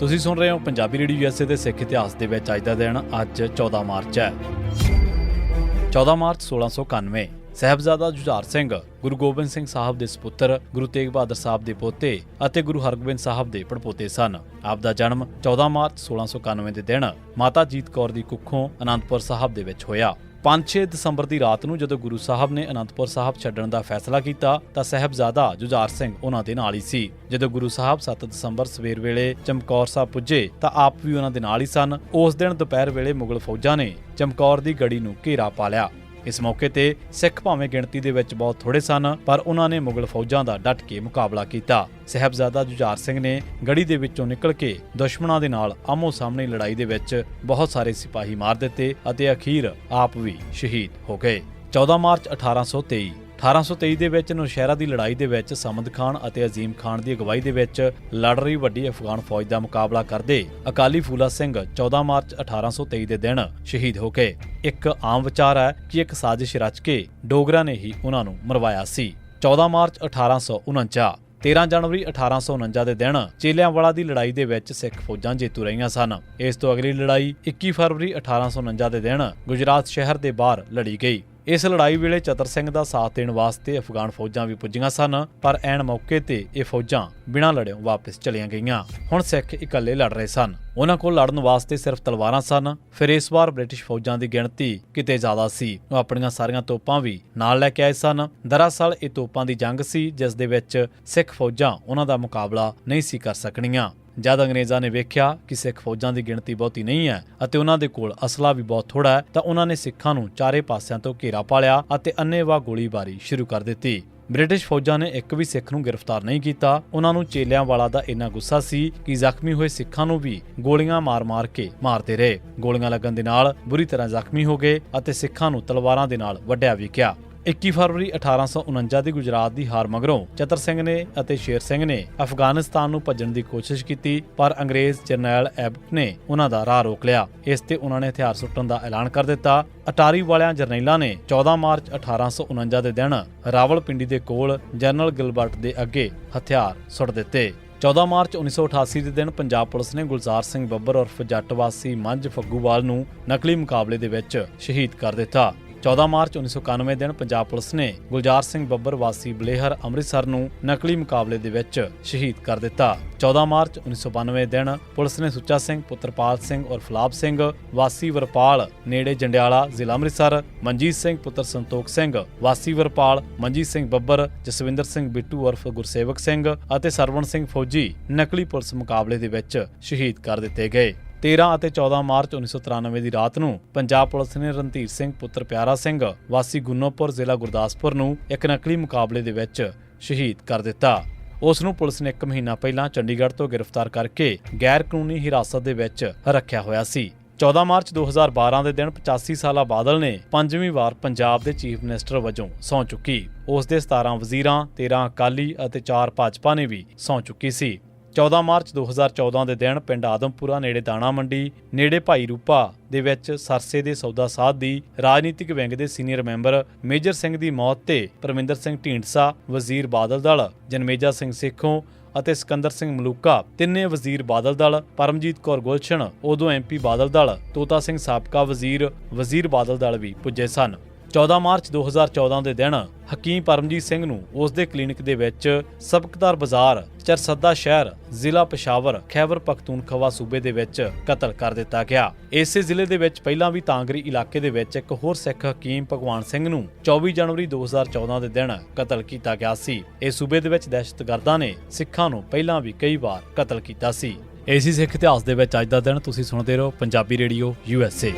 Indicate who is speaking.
Speaker 1: ਤੁਸੀਂ ਸੁਣ ਰਹੇ ਹੋ ਪੰਜਾਬੀ ਰੇਡੀਓ ਯੂਐਸਏ ਦੇ ਸਿੱਖ ਇਤਿਹਾਸ ਦੇ ਵਿੱਚ ਅੱਜ ਦਾ ਦਿਨ, ਅੱਜ 14 ਮਾਰਚ ਹੈ। 14 ਮਾਰਚ 1691 ਸਹਿਬਜ਼ਾਦਾ ਜੁਝਾਰ ਸਿੰਘ, ਗੁਰੂ ਗੋਬਿੰਦ ਸਿੰਘ ਸਾਹਿਬ ਦੇ ਸੁਪੁੱਤਰ, ਗੁਰੂ ਤੇਗ ਬਹਾਦਰ ਸਾਹਿਬ ਦੇ ਪੋਤੇ ਅਤੇ ਗੁਰੂ ਹਰਗੋਬਿੰਦ ਸਾਹਿਬ ਦੇ ਪੜਪੋਤੇ ਸਨ। ਆਪ ਦਾ ਜਨਮ 14 ਮਾਰਚ 1691 ਦੇ ਦਿਨ, ਮਾਤਾ ਜੀਤ ਕੌਰ ਦੀ ਕੁੱਖੋਂ ਅਨੰਦਪੁਰ ਸਾਹਿਬ ਦੇ ਵਿੱਚ ਹੋਇਆ। 5-6 ਦਸੰਬਰ ਦੀ ਰਾਤ ਨੂੰ ਜਦੋਂ ਗੁਰੂ ਸਾਹਿਬ ਨੇ ਅਨੰਦਪੁਰ ਸਾਹਿਬ ਛੱਡਣ ਦਾ ਫੈਸਲਾ ਕੀਤਾ, ਤਾਂ ਸਹਿਬਜ਼ਾਦਾ ਜੁਝਾਰ ਸਿੰਘ ਉਹਨਾਂ ਦੇ ਨਾਲ ਹੀ ਸੀ। ਜਦੋਂ ਗੁਰੂ ਸਾਹਿਬ 7 ਦਸੰਬਰ ਸਵੇਰ ਵੇਲੇ ਚਮਕੌਰ ਸਾਹਿਬ ਪੁੱਜੇ, ਤਾਂ ਆਪ ਵੀ ਉਹਨਾਂ ਦੇ ਨਾਲ ਹੀ ਸਨ। ਉਸ ਦਿਨ ਦੁਪਹਿਰ ਵੇਲੇ ਮੁਗਲ ਫੌਜਾਂ ਨੇ ਚਮਕੌਰ ਦੀ ਗੜੀ ਨੂੰ ਘੇਰਾ ਪਾ ਲਿਆ। ਇਸ ਮੌਕੇ ਤੇ ਸਿੱਖ ਭਾਵੇਂ ਗਿਣਤੀ ਦੇ ਵਿੱਚ ਬਹੁਤ ਥੋੜੇ ਸਨ, ਪਰ ਉਹਨਾਂ ਨੇ ਮੁਗਲ ਫੌਜਾਂ ਦਾ ਡਟ ਕੇ ਮੁਕਾਬਲਾ ਕੀਤਾ। ਸਹਿਬਜ਼ਾਦਾ ਜੁਝਾਰ ਸਿੰਘ ਨੇ ਗੜੀ ਦੇ ਵਿੱਚੋਂ ਨਿਕਲ ਕੇ ਦੁਸ਼ਮਣਾਂ ਦੇ ਨਾਲ ਆਮੋ ਸਾਹਮਣੇ ਲੜਾਈ ਦੇ ਵਿੱਚ ਬਹੁਤ ਸਾਰੇ ਸਿਪਾਹੀ ਮਾਰ ਦਿੱਤੇ ਅਤੇ ਅਖੀਰ ਆਪ ਵੀ ਸ਼ਹੀਦ ਹੋ ਗਏ। 14 ਮਾਰਚ 1823 1823 ਦੇ ਵਿੱਚ ਨੌਸ਼ਹਿਰਾ ਦੀ ਲੜਾਈ ਦੇ ਵਿੱਚ ਸਮਦ ਖਾਨ ਅਤੇ ਅਜ਼ੀਮ ਖਾਨ ਦੀ ਅਗਵਾਈ ਦੇ ਵਿੱਚ ਲੜ ਰਹੀ ਵੱਡੀ ਅਫਗਾਨ ਫੌਜ ਦਾ ਮੁਕਾਬਲਾ ਕਰਦੇ ਅਕਾਲੀ ਫੂਲਾ ਸਿੰਘ 14 ਮਾਰਚ 1823 ਦੇ ਦਿਨ ਸ਼ਹੀਦ ਹੋ ਗਏ ਇੱਕ ਆਮ ਵਿਚਾਰ ਹੈ ਕਿ ਇੱਕ ਸਾਜ਼ਿਸ਼ ਰਚ ਕੇ ਡੋਗਰਾ ਨੇ ਹੀ ਉਹਨਾਂ ਨੂੰ ਮਰਵਾਇਆ ਸੀ। 14 ਮਾਰਚ 1849 13 ਜਨਵਰੀ 1849 ਦੇ ਦਿਨ ਚੇਲਿਆਂਵਾਲਾ ਦੀ ਲੜਾਈ ਦੇ ਵਿੱਚ ਸਿੱਖ ਫੌਜਾਂ ਜੇਤੂ ਰਹੀਆਂ ਸਨ। ਇਸ ਤੋਂ ਅਗਲੀ ਲੜਾਈ 21 ਫਰਵਰੀ 1849 ਦੇ ਦਿਨ ਗੁਜਰਾਤ ਸ਼ਹਿਰ ਦੇ ਬਾਹਰ ਲੜੀ ਗਈ। ਇਸ ਲੜਾਈ ਵੇਲੇ ਚਤਰ ਸਿੰਘ ਦਾ ਸਾਥ ਦੇਣ ਵਾਸਤੇ ਅਫਗਾਨ ਫੌਜਾਂ ਵੀ ਪੁੱਜੀਆਂ ਸਨ, ਪਰ ਐਨ ਮੌਕੇ ਤੇ ਇਹ ਫੌਜਾਂ ਬਿਨਾਂ ਲੜਿਓ ਵਾਪਸ ਚਲੀਆਂ ਗਈਆਂ। ਹੁਣ ਸਿੱਖ ਇਕੱਲੇ ਲੜ ਰਹੇ ਸਨ। ਉਹਨਾਂ ਕੋਲ ਲੜਨ ਵਾਸਤੇ ਸਿਰਫ ਤਲਵਾਰਾਂ ਸਨ। ਫਿਰ ਇਸ ਵਾਰ ਬ੍ਰਿਟਿਸ਼ ਫੌਜਾਂ ਦੀ ਗਿਣਤੀ ਕਿਤੇ ਜ਼ਿਆਦਾ ਸੀ। ਉਹ ਆਪਣੀਆਂ ਸਾਰੀਆਂ ਤੋਪਾਂ ਵੀ ਨਾਲ ਲੈ ਕੇ ਆਏ ਸਨ। ਦਰਅਸਲ ਇਹ ਤੋਪਾਂ ਦੀ ਜੰਗ ਸੀ, ਜਿਸ ਦੇ ਵਿੱਚ ਸਿੱਖ ਫੌਜਾਂ ਉਹਨਾਂ ਦਾ ਮੁਕਾਬਲਾ ਨਹੀਂ ਸੀ ਕਰ ਸਕਣੀਆਂ। ਜਦ ਅੰਗਰੇਜ਼ਾਂ ਨੇ ਵੇਖਿਆ ਕਿ ਸਿੱਖ ਫੌਜਾਂ ਦੀ ਗਿਣਤੀ ਬਹੁਤੀ ਨਹੀਂ ਹੈ ਅਤੇ ਉਹਨਾਂ ਦੇ ਕੋਲ ਅਸਲਾ ਵੀ ਬਹੁਤ ਥੋੜਾ ਹੈ, ਤਾਂ ਉਹਨਾਂ ਨੇ ਸਿੱਖਾਂ ਨੂੰ ਚਾਰੇ ਪਾਸਿਆਂ ਤੋਂ ਘੇਰਾ ਪਾ ਲਿਆ ਅਤੇ ਅੰਨ੍ਹੇਵਾਹ ਗੋਲੀਬਾਰੀ ਸ਼ੁਰੂ ਕਰ ਦਿੱਤੀ। ਬ੍ਰਿਟਿਸ਼ ਫੌਜਾਂ ਨੇ ਇੱਕ ਵੀ ਸਿੱਖ ਨੂੰ ਗ੍ਰਿਫਤਾਰ ਨਹੀਂ ਕੀਤਾ। ਉਹਨਾਂ ਨੂੰ ਚੇਲਿਆਂ ਵਾਲਾ ਦਾ ਇੰਨਾ ਗੁੱਸਾ ਸੀ ਕਿ ਜ਼ਖਮੀ ਹੋਏ ਸਿੱਖਾਂ ਨੂੰ ਵੀ ਗੋਲੀਆਂ ਮਾਰ-ਮਾਰ ਕੇ ਮਾਰਦੇ ਰਹੇ। ਗੋਲੀਆਂ ਲੱਗਣ ਦੇ ਨਾਲ ਬੁਰੀ ਤਰ੍ਹਾਂ ਜ਼ਖਮੀ ਹੋ ਗਏ ਅਤੇ ਸਿੱਖਾਂ ਨੂੰ ਤਲਵਾਰਾਂ ਦੇ ਨਾਲ ਵੱਢਿਆ ਵੀ ਗਿਆ। 21 ਫਰਵਰੀ 1849 ਦੀ ਗੁਜਰਾਤ ਦੀ ਹਾਰ ਮਗਰੋਂ ਚਤਰ ਸਿੰਘ ਨੇ ਅਤੇ ਸ਼ੇਰ ਸਿੰਘ ਨੇ ਅਫਗਾਨਿਸਤਾਨ ਨੂੰ ਭੱਜਣ ਦੀ ਕੋਸ਼ਿਸ਼ ਕੀਤੀ, ਪਰ ਅੰਗਰੇਜ਼ ਜਰਨੈਲ ਐਬਟ ਨੇ ਉਹਨਾਂ ਦਾ ਰਾਹ ਰੋਕ ਲਿਆ। ਇਸ ਤੇ ਉਹਨਾਂ ਨੇ ਹਥਿਆਰ ਸੁੱਟਣ ਦਾ ਐਲਾਨ ਕਰ ਦਿੱਤਾ। ਅਟਾਰੀ ਵਾਲਿਆਂ ਜਰਨੈਲਾਂ ਨੇ 14 ਮਾਰਚ 1849 ਦੇ ਦਿਨ ਰਾਵਲਪਿੰਡੀ ਦੇ ਕੋਲ ਜਨਰਲ ਗਿਲਬਰਟ ਦੇ ਅੱਗੇ ਹਥਿਆਰ ਸੁੱਟ ਦਿੱਤੇ। 14 ਮਾਰਚ 1988 ਦੇ ਦਿਨ ਪੰਜਾਬ ਪੁਲਿਸ ਨੇ ਗੁਲਜ਼ਾਰ ਸਿੰਘ ਬੱਬਰ ਉਰਫ ਜੱਟ ਵਾਸੀ ਮੰਝ ਫੱਗੂਵਾਲ ਨੂੰ ਨਕਲੀ ਮੁਕਾਬਲੇ ਦੇ ਵਿੱਚ ਸ਼ਹੀਦ ਕਰ ਦਿੱਤਾ। 14 ਮਾਰਚ 1991 ਦਿਨ ਪੰਜਾਬ ਪੁਲਿਸ ਨੇ ਗੁਲਜ਼ਾਰ ਸਿੰਘ ਬੱਬਰ ਵਾਸੀ ਬਲੇਹਰ ਅੰਮ੍ਰਿਤਸਰ ਨੂੰ ਨਕਲੀ ਮੁਕਾਬਲੇ ਦੇ ਵਿੱਚ ਸ਼ਹੀਦ ਕਰ ਦਿੱਤਾ। 14 ਮਾਰਚ 1992 ਦਿਨ ਪੁਲਿਸ ਨੇ ਸੁੱਚਾ ਸਿੰਘ, ਪੁੱਤਰਪਾਲ ਸਿੰਘ ਔਰ ਫਲਾਬ ਸਿੰਘ, ਵਾਸੀ ਵਰਪਾਲ, ਨੇੜੇ ਜੰਡਿਆਲਾ ਜ਼ਿਲ੍ਹਾ ਅੰਮ੍ਰਿਤਸਰ, ਮਨਜੀਤ ਸਿੰਘ, ਪੁੱਤਰ ਸੰਤੋਖ ਸਿੰਘ, ਵਾਸੀ ਵਰਪਾਲ, ਮਨਜੀਤ ਸਿੰਘ ਬੱਬਰ, ਜਸਵਿੰਦਰ ਸਿੰਘ ਬਿੱਟੂ ਉਰਫ ਗੁਰਸੇਵਕ ਸਿੰਘ ਅਤੇ ਸਰਵਣ ਸਿੰਘ ਫੌਜੀ ਨਕਲੀ ਪੁਲਿਸ ਮੁਕਾਬਲੇ ਦੇ ਵਿੱਚ ਸ਼ਹੀਦ ਕਰ ਦਿੱਤੇ ਗਏ। 13 ਅਤੇ 14 ਮਾਰਚ 1993 ਦੀ ਰਾਤ ਨੂੰ ਪੰਜਾਬ ਪੁਲਿਸ ਨੇ ਰਣਧੀਰ ਸਿੰਘ, ਪੁੱਤਰ ਪਿਆਰਾ ਸਿੰਘ, ਵਾਸੀ ਗੁੰਨੋਪੁਰ ਜ਼ਿਲ੍ਹਾ ਗੁਰਦਾਸਪੁਰ ਨੂੰ ਇੱਕ ਨਕਲੀ ਮੁਕਾਬਲੇ ਦੇ ਵਿੱਚ ਸ਼ਹੀਦ ਕਰ ਦਿੱਤਾ। ਉਸ ਨੂੰ ਪੁਲਿਸ ਨੇ ਇੱਕ ਮਹੀਨਾ ਪਹਿਲਾਂ ਚੰਡੀਗੜ੍ਹ ਤੋਂ ਗ੍ਰਿਫਤਾਰ ਕਰਕੇ ਗੈਰ ਕਾਨੂੰਨੀ ਹਿਰਾਸਤ ਦੇ ਵਿੱਚ ਰੱਖਿਆ ਹੋਇਆ ਸੀ। 14 ਮਾਰਚ 2012 ਦੇ ਦਿਨ 85 ਸਾਲਾ ਬਾਦਲ ਨੇ ਪੰਜਵੀਂ ਵਾਰ ਪੰਜਾਬ ਦੇ ਚੀਫ ਮਿਨਿਸਟਰ ਵਜੋਂ ਸਹੁੰ ਚੁੱਕੀ। ਉਸ ਦੇ 17 ਵਜ਼ੀਰਾਂ 13 ਅਕਾਲੀ ਅਤੇ 4 ਭਾਜਪਾ ਨੇ ਵੀ ਸਹੁੰ ਚੁੱਕੀ ਸੀ। 14 ਮਾਰਚ 2014 ਦੇ ਦਿਨ ਪਿੰਡ ਆਦਮਪੁਰਾ ਨੇੜੇ ਦਾਣਾ ਮੰਡੀ, ਨੇੜੇ ਭਾਈ ਰੂਪਾ ਦੇ ਵਿੱਚ ਸਰਸੇ ਦੇ ਸੌਦਾ ਸਾਧ ਦੀ ਰਾਜਨੀਤਿਕ ਵਿੰਗ ਦੇ ਸੀਨੀਅਰ ਮੈਂਬਰ ਮੇਜਰ ਸਿੰਘ ਦੀ ਮੌਤ ਤੇ ਪਰਮਿੰਦਰ ਸਿੰਘ ਢੀਂਡਸਾ, ਵਜ਼ੀਰ ਬਾਦਲ ਦਲ, ਜਨਮੇਜਾ ਸਿੰਘ ਸੇਖੋਂ ਅਤੇ ਸਿਕੰਦਰ ਸਿੰਘ ਮਲੂਕਾ, ਤਿੰਨੇ ਵਜ਼ੀਰ ਬਾਦਲ ਦਲ, ਪਰਮਜੀਤ ਕੌਰ ਗੁਲਸ਼ਨ, ਉਦੋਂ ਐਮਪੀ ਬਾਦਲ ਦਲ, ਤੋਤਾ ਸਿੰਘ ਸਾਬਕਾ ਵਜ਼ੀਰ ਵਜ਼ੀਰ ਬਾਦਲ ਦਲ ਵੀ ਪੁੱਜੇ ਸਨ। 14 ਮਾਰਚ 2014 ਦੇ ਦਿਨ ਹਕੀਮ ਪਰਮਜੀਤ ਸਿੰਘ ਨੂੰ ਉਸ ਦੇ ਕਲੀਨਿਕ ਦੇ ਵਿੱਚ ਸਬਕਦਾਰ ਬਾਜ਼ਾਰ ਚਰਸੱਦਾ ਸ਼ਹਿਰ ਜ਼ਿਲ੍ਹਾ ਪਸ਼ਾਵਰ ਖੈਬਰ ਪਖਤੂਨਖਵਾ ਸੂਬੇ ਦੇ ਵਿੱਚ ਕਤਲ ਕਰ ਦਿੱਤਾ ਗਿਆ। ਇਸੇ ਜ਼ਿਲ੍ਹੇ ਦੇ ਵਿੱਚ ਪਹਿਲਾਂ ਵੀ ਤਾਂਗਰੀ ਇਲਾਕੇ ਦੇ ਵਿੱਚ ਇੱਕ ਹੋਰ ਸਿੱਖ ਹਕੀਮ ਭਗਵਾਨ ਸਿੰਘ ਨੂੰ 24 ਜਨਵਰੀ 2014 ਦੇ ਦਿਨ ਕਤਲ ਕੀਤਾ ਗਿਆ ਸੀ। ਇਸ ਸੂਬੇ ਦੇ ਵਿੱਚ ਦਹਿਸ਼ਤਗਰਦਾਂ ਨੇ ਸਿੱਖਾਂ ਨੂੰ ਪਹਿਲਾਂ ਵੀ ਕਈ ਵਾਰ ਕਤਲ ਕੀਤਾ ਸੀ। ਏਸੀ ਸਿੱਖ ਇਤਿਹਾਸ ਦੇ ਵਿੱਚ ਅੱਜ ਦਾ ਦਿਨ ਤੁਸੀਂ ਸੁਣਦੇ ਰਹੋ Punjabi radio U S A.